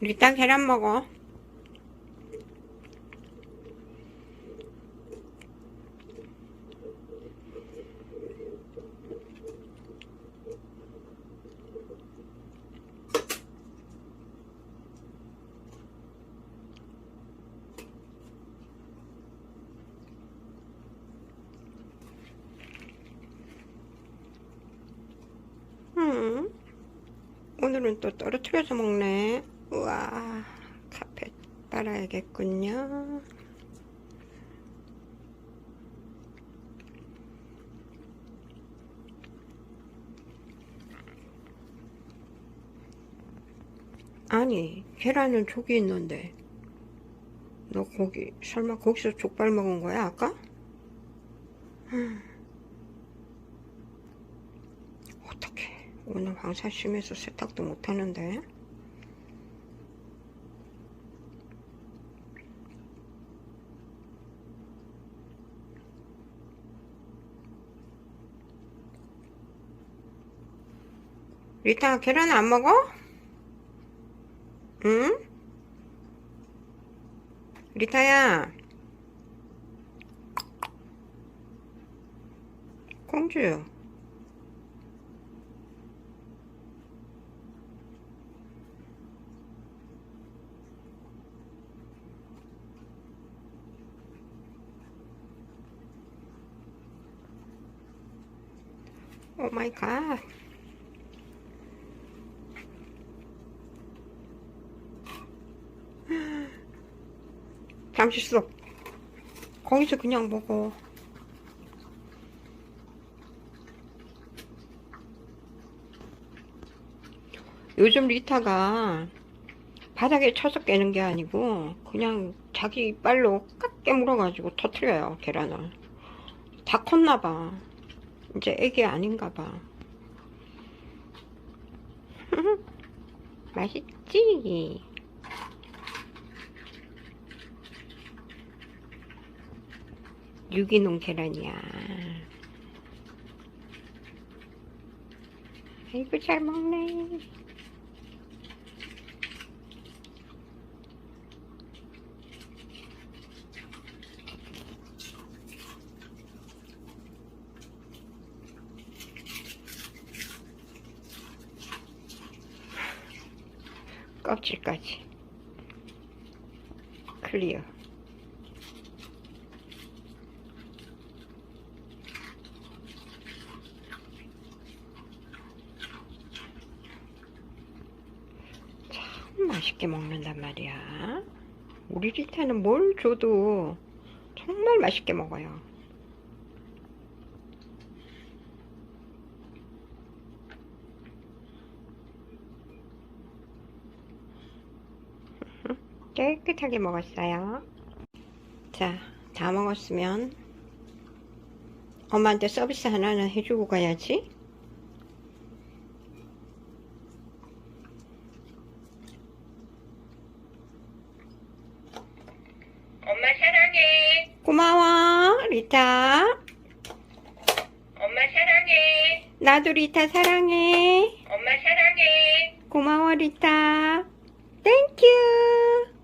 리타 계란 먹어. 음, 오늘은 또 떨어뜨려서 먹네. 우와, 카펫 빨아야겠군요. 아니, 계란은 저기 있는데. 너 거기, 설마 거기서 족발 먹은 거야, 아까? 어떡해. 오늘 황사 심해서 세탁도 못 하는데. 리타 계란 안 먹어? 응? 리타야. 공주. 오 마이 갓. 잠시 수업. 거기서 그냥 먹어. 요즘 리타가 바닥에 쳐서 깨는 게 아니고 그냥 자기 빨로 깍 깨물어가지고 터트려요 계란을. 다 컸나 봐. 이제 애기 아닌가 봐. 맛있지? 유기농 계란이야. 아이고 잘 먹네. 껍질까지 클리어. 맛있게 먹는단 말이야. 우리 리타는 뭘 줘도 정말 맛있게 먹어요. 깨끗하게 먹었어요. 자, 다 먹었으면 엄마한테 서비스 하나는 해주고 가야지. 엄마 사랑해. 고마워, 리타. 엄마 사랑해. 나도 리타 사랑해. 엄마 사랑해. 고마워, 리타. 땡큐.